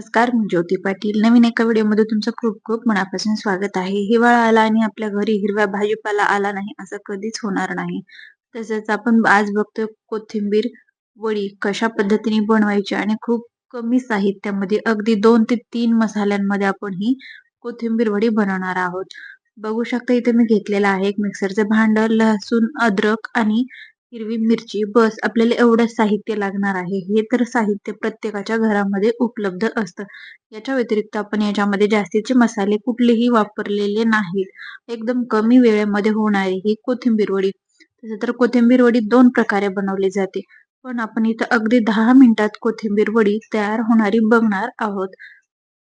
नमस्कार मी ज्योती पाटील. नवीन एका व्हिडिओमध्ये तुमचं खूप खूप मनापासून स्वागत आहे. हिवाळा आला आणि आपल्या घरी हिरव्या भाजीपाला आला नाही असं कधीच होणार नाही. तसंच आपण आज बघतोय कोथिंबीर वडी कशा पद्धतीने बनवायची आणि खूप कमी साहित्यामध्ये अगदी दोन ते तीन मसाल्यांमध्ये आपण ही कोथिंबीर वडी बनवणार आहोत. बघू शकता इथे मी घेतलेला आहे एक मिक्सरचं भांड लसूण अद्रक आणि हिरवी मिरची बस आपल्याला एवढं साहित्य लागणार आहे. हे तर साहित्य प्रत्येकाच्या घरामध्ये उपलब्ध असतं. याच्या व्यतिरिक्त आपण याच्यामध्ये जास्तीचे मसाले कुठलेही वापरलेले नाहीत. एकदम कमी वेळेमध्ये होणारी ही कोथिंबीर वडी. तसं तर कोथिंबीर वडी दोन प्रकारे बनवली जाते. पण आपण इथं अगदी दहा मिनिटात कोथिंबीर वडी तयार होणारी बघणार आहोत.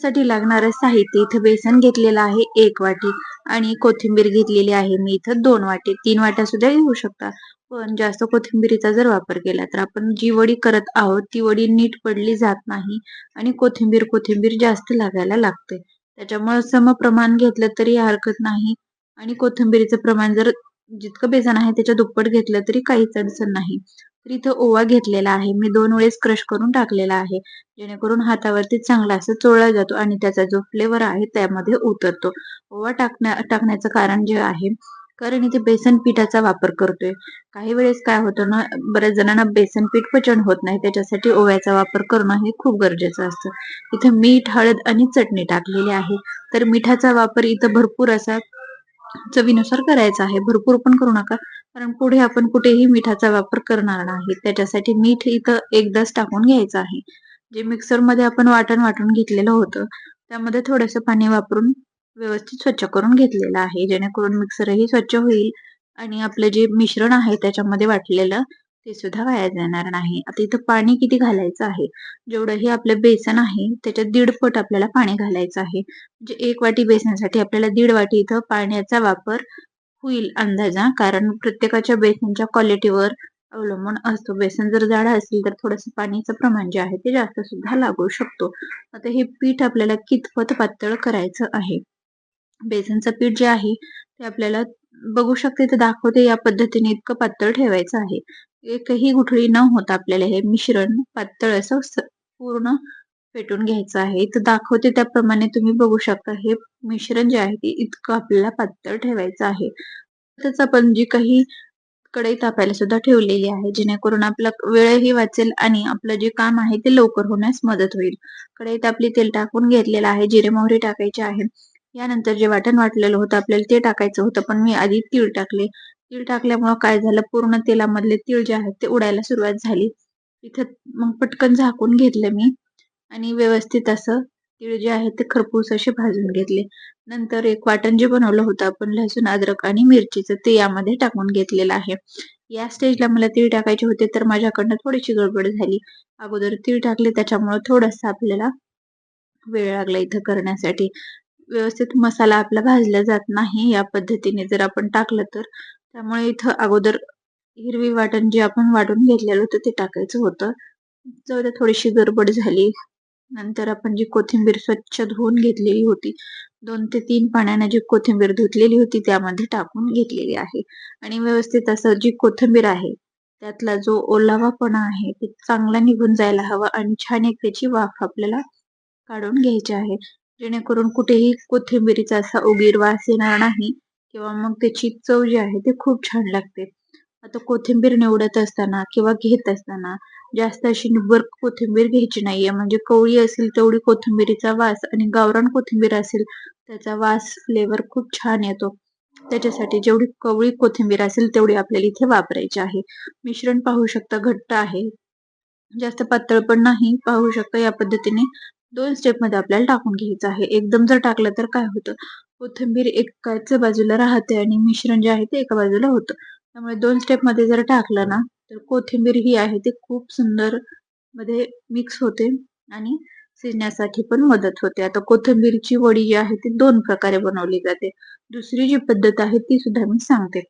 साठी लागणारं साहित्य इथं बेसन घेतलेलं आहे एक वाटी. आणि कोथिंबीर घेतलेली आहे. मी इथं दोन वाटी तीन वाट्या सुद्धा घेऊ शकता. पण जास्त कोथिंबीरीचा जर वापर केला तर आपण जी वडी करत आहोत ती वडी नीट पडली जात नाही आणि कोथिंबीर कोथिंबीर जास्त लागायला लागते. त्याच्यामुळे सम प्रमाण घेतलं तरी हरकत नाही आणि कोथिंबीरीचं प्रमाण जर जितकं बेसन आहे त्याच्या दुप्पट घेतलं तरी काहीच अडचण नाही. तर इथं ओवा घेतलेला आहे. मी दोन वेळेस क्रश करून टाकलेला आहे. जेणेकरून हातावरती चांगला असं चोळला जातो आणि त्याचा जो फ्लेवर आहे त्यामध्ये उतरतो. ओवा टाकण्या टाकण्याचं कारण जे आहे कारण इथे बेसन पिठाचा वापर करतोय. काही वेळेस काय होतं ना बऱ्याच जणांना बेसन पीठ पचन होत नाही. त्याच्यासाठी ओव्याचा वापर करणं हे खूप गरजेचं असतं. इथे मीठ हळद आणि चटणी टाकलेली आहे. तर मिठाचा वापर इथं भरपूर असा चवीनुसार करायचा आहे. भरपूर पण करू नका. कारण पुढे आपण कुठेही मिठाचा वापर करणार नाही. त्याच्यासाठी मीठ इथं एकदाच टाकून घ्यायचं आहे. जे मिक्सरमध्ये आपण वाटण वाटून घेतलेलं होतं त्यामध्ये थोडंसं पाणी वापरून व्यवस्थित स्वच्छ करून घेतलेलं आहे. जेणेकरून मिक्सरही स्वच्छ होईल आणि आपलं जे मिश्रण आहे त्याच्यामध्ये वाटलेलं ते सुद्धा वाया जाणार नाही. आता इथं पाणी किती घालायचं आहे? जेवढंही आपलं बेसन आहे त्याच्यात दीड पट आपल्याला पाणी घालायचं आहे. म्हणजे एक वाटी बेसनासाठी आपल्याला दीड वाटी इथं पाण्याचा वापर होईल अंदाजा कारण प्रत्येकाच्या बेसनच्या क्वालिटीवर अवलंबून असतो. बेसन जर जाड असेल तर थोडस पाणीचं प्रमाण जे आहे ते जास्त सुद्धा लागू शकतो. आता हे पीठ आपल्याला कितपत पातळ करायचं आहे? बेसनचं पीठ जे आहे ते आपल्याला बघू शकते तर दाखवते या पद्धतीने इतकं पातळ ठेवायचं आहे. एकही गुठळी न होता आपल्याला हे मिश्रण पातळ असं पूर्ण फेटून घ्यायचं आहे. इथं दाखवते त्याप्रमाणे तुम्ही बघू शकता हे मिश्रण जे आहे ते इतकं आपल्याला पातळ ठेवायचं आहे. तसंच आपण जी काही कढई तापायला सुद्धा ठेवलेली आहे जेणेकरून आपला वेळही वाचेल आणि आपलं जे काम आहे ते लवकर होण्यास मदत होईल. कढईत आपली तेल टाकून घेतलेलं आहे जिरे मोहरी टाकायचे आहे. यानंतर जे वाटण वाटलेलं होतं आपल्याला ते टाकायचं होतं पण मी आधी तीळ टाकले. तीळ टाकल्यामुळं काय झालं पूर्ण तेलामधले तीळ जे आहेत ते उडायला सुरुवात झाली. इथं मग पटकन झाकून घेतलं मी. आणि व्यवस्थित असं तीळ जे आहे ते खरपूस असे भाजून घेतले. नंतर एक वाटण जे बनवलं होतं आपण लसूण अद्रक आणि मिरचीचं ते यामध्ये टाकून घेतलेलं आहे. या स्टेजला मला तीळ टाकायचे होते तर माझ्याकडनं थोडीशी गडबड झाली. अगोदर तीळ टाकले त्याच्यामुळे थोडस आपल्याला वेळ लागला इथं करण्यासाठी. व्यवस्थित मसाला आपला भाजला जात नाही या पद्धतीने जर आपण टाकलं तर. त्यामुळे इथं अगोदर हिरवी वाटण जे आपण वाटून घेतलेलं होतं ते टाकायचं होतं. जाऊ थोडीशी गडबड झाली. नंतर आपण जी कोथिंबीर स्वच्छ धुवून घेतलेली होती दोन ते तीन पाण्याने जी कोथिंबीर धुतलेली होती त्यामध्ये टाकून घेतलेली आहे. आणि व्यवस्थित असं जी कोथिंबीर आहे त्यातला जो ओलावापणा आहे ते चांगला निघून जायला हवा आणि छान एक त्याची वाफ आपल्याला काढून घ्यायची आहे. जेणेकरून कुठेही कोथिंबीरीचा असा उगीर वास येणार नाही किंवा मग त्याची चव जी आहे ते खूप छान लागते. आता कोथिंबीर निवडत असताना किंवा घेत असताना जास्त अशी निब्बर कोथिंबीर घ्यायची नाहीये. म्हणजे कवळी असेल तेवढी कोथिंबीरीचा वास आणि गावरान कोथिंबीर असेल त्याचा वास फ्लेवर खूप छान येतो. त्याच्यासाठी जेवढी कवळी कोथिंबीर असेल तेवढी आपल्याला इथे वापरायची आहे. मिश्रण पाहू शकता घट्ट आहे. जास्त पातळ पण नाही. पाहू शकता या पद्धतीने दोन स्टेपमध्ये आपल्याला टाकून घ्यायचं आहे. एकदम जर टाकलं तर काय होतं? कोथिंबीर एकाच बाजूला राहते आणि मिश्रण जे आहे ते एका बाजूला होतं. त्यामुळे दोन स्टेपमध्ये जर टाकलं ना तर कोथिंबीर ही आहे ती खूप सुंदरमध्ये मिक्स होते आणि शिजण्यासाठी पण मदत होते. आता कोथिंबीरची वडी जी आहे ती दोन प्रकारे बनवली जाते. दुसरी जी पद्धत आहे ती सुद्धा मी सांगते.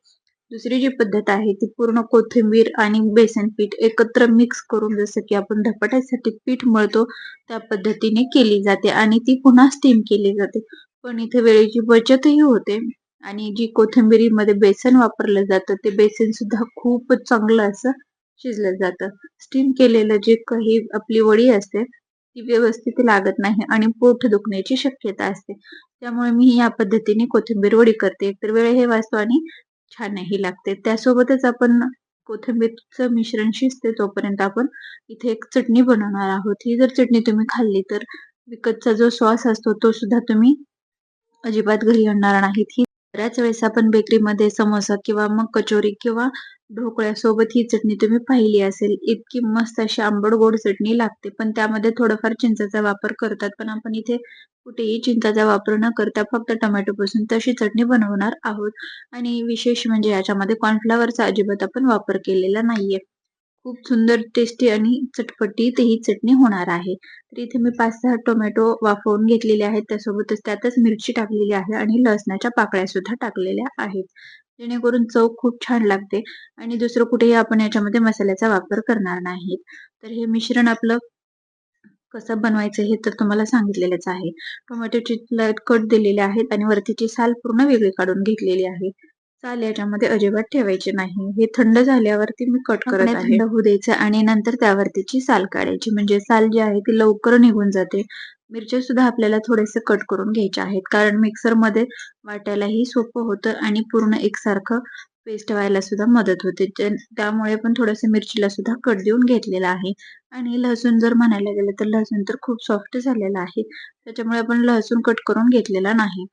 दुसरी जी पद्धत आहे ती पूर्ण कोथिंबीर आणि बेसन पीठ एकत्र मिक्स करून जसं की आपण धपाट्यासाठी पीठ मळतो त्या पद्धतीने केली जाते आणि ती पुन्हा स्टीम केली जाते. पण इथे वेळेची बचतही होते. आणि जी कोथिंबीरीमध्ये बेसन वापरलं जातं ते बेसन सुद्धा खूपच चांगलं असं शिजलं जातं. स्टीम केलेलं जे काही आपली वडी असते ती व्यवस्थित लागत नाही आणि पोट दुखण्याची शक्यता असते. त्यामुळे मी या पद्धतीने कोथिंबीर वडी करते. तर वेळ हे वाचतो आणि छानही लागते. त्यासोबतच आपण कोथिंबीरचं मिश्रण शिजते तोपर्यंत आपण इथे एक चटणी बनवणार आहोत. ही जर चटणी तुम्ही खाल्ली तर विकतचा जो सॉस असतो तो सुद्धा तुम्ही अजिबात घरी आणणार नाहीत. ही बऱ्याच वेळेस आपण बेकरीमध्ये समोसा किंवा मग कचोरी किंवा ढोकळ्यासोबत ही चटणी तुम्ही पाहिली असेल. इतकी मस्त अशी आंबट गोड चटणी लागते पण त्यामध्ये थोडंफार चिंचाचा वापर करतात. पण आपण इथे कुठेही चिंचाचा वापर न करता फक्त टोमॅटो पासून तशी चटणी बनवणार आहोत. आणि विशेष म्हणजे याच्यामध्ये कॉर्नफ्लावरचा अजिबात आपण वापर केलेला नाहीये. खूप सुंदर टेस्टी आणि चटपटीत ही चटणी होणार आहे. तर इथे मी पाच सहा टोमॅटो वाफवून घेतलेले आहेत. त्यासोबतच त्यातच मिरची टाकलेली आहे आणि लसणाच्या पाकळ्या सुद्धा टाकलेल्या आहेत. जेणेकरून चव खूप छान लागते आणि दुसरं कुठेही आपण याच्यामध्ये मसाल्याचा वापर करणार नाहीत. तर हे मिश्रण आपलं कसं बनवायचं हे तर तुम्हाला सांगितलेलंच आहे. टोमॅटोची कट दिलेले आहेत आणि वरतीची साल पूर्ण वेगळी काढून घेतलेली आहे. साल याच्यामध्ये अजिबात ठेवायचे नाही. हे थंड झाल्यावरती मी कट करत आहे थंड होऊ द्यायचं आणि नंतर त्यावरतीची साल काढायची. म्हणजे साल जी आहे ती लवकर निघून जाते. मिरच्या सुद्धा आपल्याला थोडेसे कट करून घ्यायचे आहेत. कारण मिक्सरमध्ये वाटायलाही सोपं होतं आणि पूर्ण एकसारखं पेस्ट व्हायला सुद्धा मदत होते. त्यामुळे पण थोडंसं मिरचीला सुद्धा कट देऊन घेतलेला आहे. आणि लसूण जर म्हणायला गेलं तर लसूण तर खूप सॉफ्ट झालेला आहे. त्याच्यामुळे आपण लसूण कट करून घेतलेला नाही.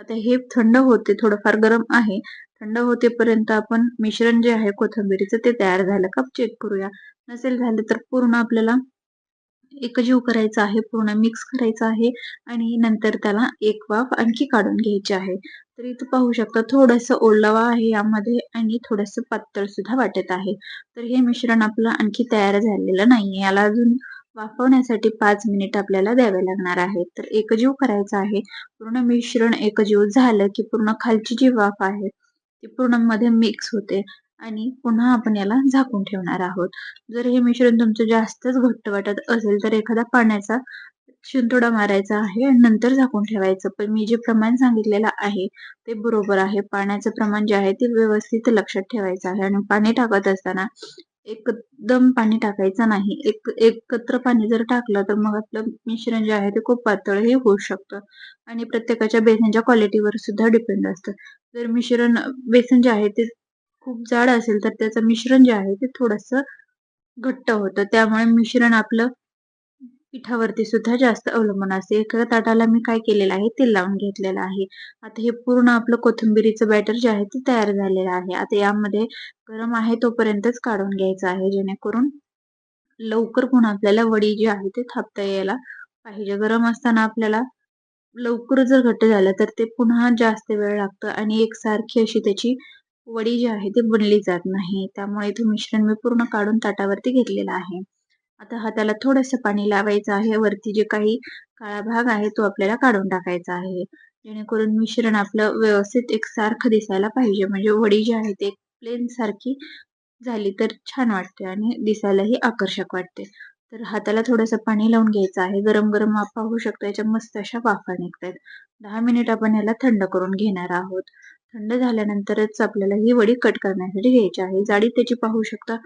आता हे थंड होते थोडंफार गरम आहे. थंड होतेपर्यंत आपण मिश्रण जे आहे कोथिंबीरीचं ते तयार झालं. का चेक करूया. नसेल झालं तर पूर्ण आपल्याला एकजीव करायचा आहे पूर्ण मिक्स करायचं आहे आणि नंतर त्याला एक वाफ आणखी काढून घ्यायची आहे. तर इथं पाहू शकता थोडस ओलावा आहे यामध्ये आणि थोडस पातळ सुद्धा वाटत आहे. तर हे मिश्रण आपलं आणखी तयार झालेलं नाहीये. याला अजून वाफवण्यासाठी पाच मिनिट आपल्याला द्यावे लागणार आहे तर एकजीव करायचा आहे. पूर्ण मिश्रण एकजीव झालं की पूर्ण खालची जी वाफ आहे ते पूर्णमध्ये मिक्स होते. आणि पुन्हा आपण याला झाकून ठेवणार आहोत. जर हे मिश्रण तुमचं जास्तच घट्ट वाटत असेल तर एखादा पाण्याचा शिंतोडा मारायचा आहे आणि नंतर झाकून ठेवायचं. पण मी जे प्रमाण सांगितलेलं आहे ते बरोबर आहे. पाण्याचं प्रमाण जे आहे ते व्यवस्थित लक्षात ठेवायचं आहे. आणि पाणी टाकत असताना एकदम पाणी टाकायचं नाही. एक एकत्र पाणी जर टाकलं तर मग आपलं मिश्रण जे आहे ते खूप पातळही होऊ शकतं. आणि प्रत्येकाच्या बेसनच्या क्वालिटीवर सुद्धा डिपेंड असतं. जर मिश्रण बेसन जे आहे ते खूप जाड असेल तर त्याचं मिश्रण जे आहे ते थोडस घट्ट होतं. त्यामुळे मिश्रण आपलं पिठावरती सुद्धा जास्त अवलंबून असते. एका ताटाला मी काय केलेलं आहे? तेल लावून घेतलेलं आहे. आता हे पूर्ण आपलं कोथिंबिरीचं बॅटर जे आहे ते तयार झालेलं आहे. आता यामध्ये गरम आहे तोपर्यंतच काढून घ्यायचं आहे. जेणेकरून लवकर पुन्हा आपल्याला वडी जी आहे ते थापता यायला पाहिजे. गरम असताना आपल्याला लवकर जर घट्ट झालं तर ते पुन्हा जास्त वेळ लागतं आणि एकसारखी अशी त्याची वडी जी आहे ती बनली जात नाही. त्यामुळे इथे मिश्रण मी पूर्ण काढून ताटावरती घेतलेलं आहे. आता हाताला थोडस पाणी लावायचं आहे. वरती जे काही काळा भाग आहे तो आपल्याला काढून टाकायचा आहे. जेणेकरून मिश्रण आपलं व्यवस्थित एक सारखं दिसायला पाहिजे. म्हणजे वडी जी आहे ते प्लेन सारखी झाली तर छान वाटते आणि दिसायलाही आकर्षक वाटते. तर हाताला थोडंसं पाणी लावून घ्यायचं आहे. गरम गरम पाहू शकतो. याच्या मस्त अशा वाफा निघतात दहा मिनिट आपण याला थंड करून घेणार आहोत. थंड झाल्यानंतरच आपल्याला ही वडी कट करण्यासाठी घ्यायची आहे. जाडी त्याची पाहू शकता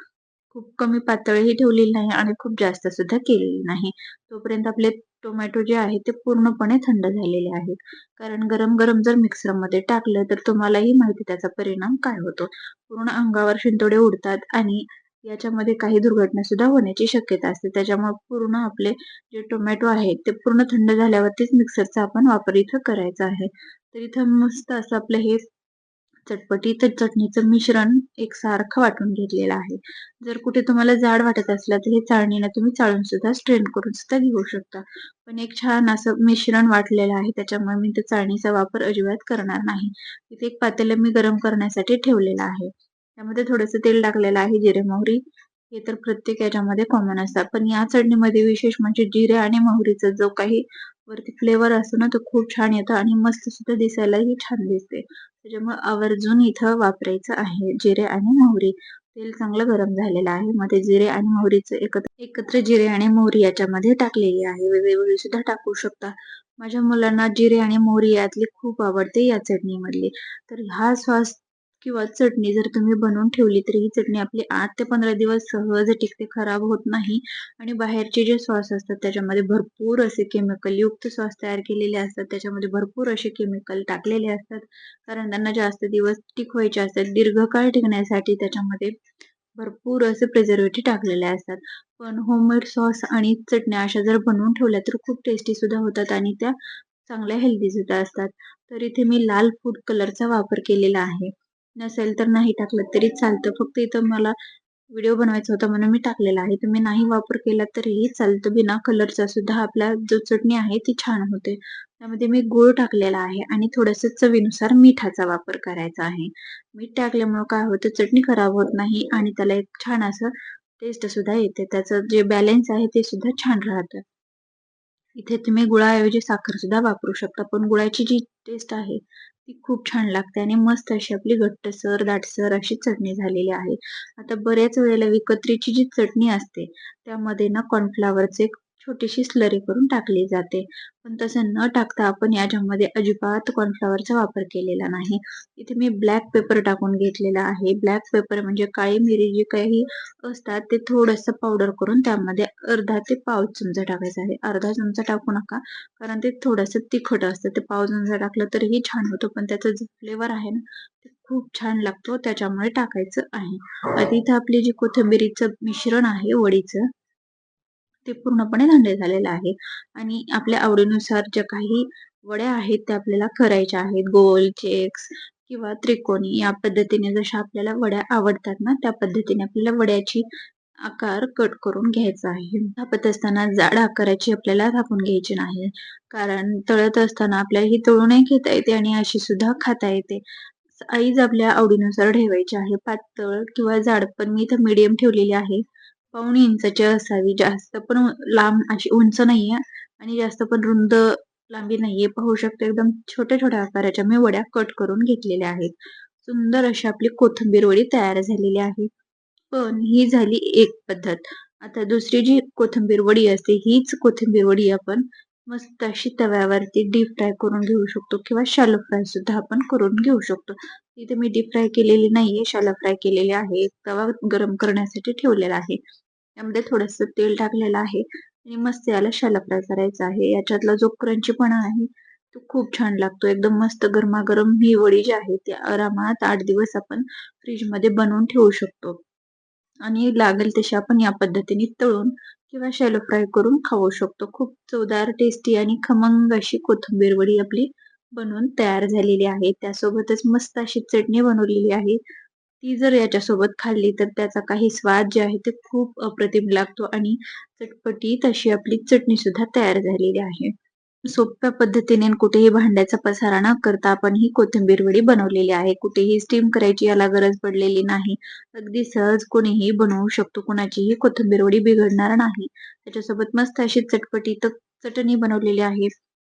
खूप कमी पातळीही ठेवलेली नाही आणि खूप जास्त सुद्धा केलेली नाही. तोपर्यंत आपले टोमॅटो जे आहे ते पूर्णपणे थंड झालेले आहेत. कारण गरम गरम जर मिक्सरमध्ये टाकलं तर तुम्हालाही माहिती त्याचा परिणाम काय होतो? पूर्ण अंगावर शिंतोडे उडतात आणि याच्यामध्ये काही दुर्घटना सुद्धा होण्याची शक्यता असते. त्याच्यामुळे पूर्ण आपले जे टोमॅटो आहेत ते पूर्ण थंड झाल्यावरतीच मिक्सरचा आपण वापर इथं करायचा आहे. तर इथं मस्त असं आपलं हे चटपटी तर चटणीचं मिश्रण एकसारखं वाटून घेतलेलं आहे. जर कुठे तुम्हाला जाड वाटत असलं तर हे चाळणीला तुम्ही चाळून सुद्धा स्ट्रेन करून सुद्धा घेऊ शकता. पण एक छान असं मिश्रण वाटलेलं आहे त्याच्यामुळे मी त्या चाळणीचा वापर अजिबात करणार नाही. इथे एक पातेलं मी गरम करण्यासाठी ठेवलेलं आहे. त्यामध्ये थोडंसं तेल टाकलेलं आहे जिरे मोहरी. हे तर प्रत्येक याच्यामध्ये कॉमन असतात. पण या चटणीमध्ये विशेष म्हणजे जिरे आणि मोहरीचा जो काही वरती फ्लेवर असतो ना तो खूप छान येतो आणि मस्त सुद्धा दिसायलाही छान दिसते. त्याच्यामुळे आवर्जून इथं वापरायचं आहे जिरे आणि मोहरी. तेल चांगलं गरम झालेलं आहे. मध्ये जिरे आणि मोहरीचं एकत्र एकत्र जिरे आणि मोहरी याच्यामध्ये टाकलेली आहे. वेगवेगळी सुद्धा टाकू शकता. माझ्या मुलांना जिरे आणि मोहरी यातली खूप आवडते या चटणीमधली. तर हा सॉस किंवा चटणी जर तुम्ही बनवून ठेवली तर ही चटणी आपली आठ ते पंधरा दिवस सहज टिकते खराब होत नाही. आणि बाहेरचे जे सॉस असतात त्याच्यामध्ये भरपूर असे केमिकल युक्त सॉस तयार केलेले असतात. त्याच्यामध्ये भरपूर असे केमिकल टाकलेले असतात. कारण त्यांना जास्त दिवस टिकवायचे असतात. दीर्घकाळ टिकण्यासाठी त्याच्यामध्ये भरपूर असे प्रिझर्वेटिव्ह टाकलेले असतात. पण होममेड सॉस आणि चटण्या अशा जर बनवून ठेवल्या तर खूप टेस्टी सुद्धा होतात आणि त्या चांगल्या हेल्दी सुद्धा असतात. तर इथे मी लाल फूड कलरचा वापर केलेला आहे. नसेल तर नाही टाकलं तरी चालतं. फक्त इथं मला व्हिडिओ बनवायचा होता म्हणून मी टाकलेला आहे. तुम्ही नाही वापर केला तरीही चालतं. बिना कलरचा सुद्धा आपला जो चटणी आहे ती छान होते. त्यामध्ये मी गूळ टाकलेला आहे आणि थोडंसं चवीनुसार मिठाचा वापर करायचा आहे. मीठ टाकल्यामुळं काय होतं? चटणी खराब होत नाही आणि त्याला एक छान असं टेस्ट सुद्धा येते. त्याचं जे बॅलेन्स आहे ते सुद्धा छान राहतं. इथे तुम्ही गुळाऐवजी साखर सुद्धा वापरू शकता. पण गुळाची जी टेस्ट आहे ती खूप छान लागते आणि मस्त अशी आपली घट्टसर दाटसर अशी चटणी झालेली आहे. आता बऱ्याच वेळेला विकत्रीची जी चटणी असते त्यामध्ये ना कॉर्नफ्लावरचे छोटीशी स्लरी करून टाकली जाते. पण तसं न टाकता आपण याच्यामध्ये अजिबात कॉर्नफ्लॉवरचा वापर केलेला नाही. इथे मी ब्लॅक पेपर टाकून घेतलेला आहे. ब्लॅक पेपर म्हणजे काळी मिरी जी काही असतात ते थोडंसं पावडर करून त्यामध्ये अर्धा ते पाव चमचा टाकायचा आहे. अर्धा चमचा टाकू नका कारण ते थोडंसं तिखट असतं. ते पाव चमचा टाकलं तरीही छान होतं पण त्याचं जे फ्लेवर आहे ना ते खूप छान लागतो. त्याच्यामुळे टाकायचं आहे. आता इथं आपली जी कोथिंबिरीचं मिश्रण आहे वडीचं ते पूर्णपणे थंड झालेलं आहे. आणि आपल्या आवडीनुसार ज्या काही वड्या आहेत त्या आपल्याला करायच्या आहेत. गोल चेक्स किंवा त्रिकोणी या पद्धतीने जशा आपल्याला वड्या आवडतात ना त्या पद्धतीने आपल्याला वड्याची आकार कट करून घ्यायचा आहे. थापत असताना जाड आकाराची आपल्याला थापून घ्यायची नाही. कारण तळत असताना आपल्याला ही तळूनही घेता येते आणि अशी सुद्धा खाता येते. आईज आपल्या आवडीनुसार ठेवायची आहे. पातळ किंवा जाड पण मी इथं मीडियम ठेवलेली आहे. पाऊण इंचाची असावी जास्त पण लांब अशी उंच नाहीये आणि जास्त पण रुंद लांबी नाहीये. पाहू शकतो एकदम छोट्या छोट्या आकाराच्या मी वड्या कट करून घेतलेल्या आहेत. सुंदर अशी आपली कोथिंबीर वडी तयार झालेली आहे. पण ही झाली एक पद्धत. आता दुसरी जी कोथिंबीर वडी असते हीच कोथिंबीर वडी आपण मस्त अशी तव्यावरती डीप फ्राय करून घेऊ शकतो किंवा शालो फ्राय सुद्धा आपण करून घेऊ शकतो. इथे मी डीप फ्राय केलेली नाहीये शालो फ्राय केलेली आहे. तवा गरम करण्यासाठी ठेवलेला आहे. यामध्ये थोडस तेल टाकलेलं आहे आणि मस्त याला शाला फ्राय करायचा आहे. याच्यातला जो क्रंचीपणा आहे तो खूप छान लागतो. एकदम मस्त गरमागरम ही वडी जी आहे ती आरामात आठ दिवस आपण फ्रीजमध्ये बनवून ठेवू शकतो. आणि लागेल तशी आपण या पद्धतीने तळून किंवा शॅलो फ्राय करून खाऊ शकतो. खूप चवदार टेस्टी आणि खमंग अशी कोथिंबीर वडी आपली बनवून तयार झालेली आहे. त्यासोबतच मस्त अशी चटणी बनवलेली आहे. ती जर याच्यासोबत खाल्ली तर त्याचा काही स्वाद जे आहे ते खूप अप्रतिम लागतो आणि चटपटीत अशी आपली चटणी सुद्धा तयार झालेली आहे. सोप्या पद्धतीने कुठेही भांड्याचा पसारा न करता आपण ही कोथिंबीर वडी बनवलेली आहे. कुठेही स्टीम करायची याला गरज पडलेली नाही. अगदी सहज कोणीही बनवू शकतो. कोणाचीही कोथिंबीर वडी बिघडणार नाही. त्याच्यासोबत मस्त अशी चटपटीत चटणी बनवलेली आहे.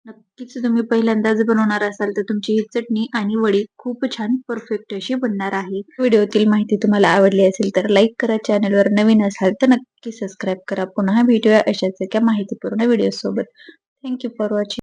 नक्कीच तुम्ही पहिल्यांदाच बनवणार असाल तर तुमची ही चटणी आणि वडी खूप छान परफेक्ट अशी बनणार आहे. व्हिडिओतील माहिती तुम्हाला आवडली असेल तर लाईक करा चॅनलवर नवीन असाल तर नक्की सबस्क्राईब करा. पुन्हा भेटूया अशाच एका माहितीपूर्ण व्हिडिओ सोबत. Thank you for watching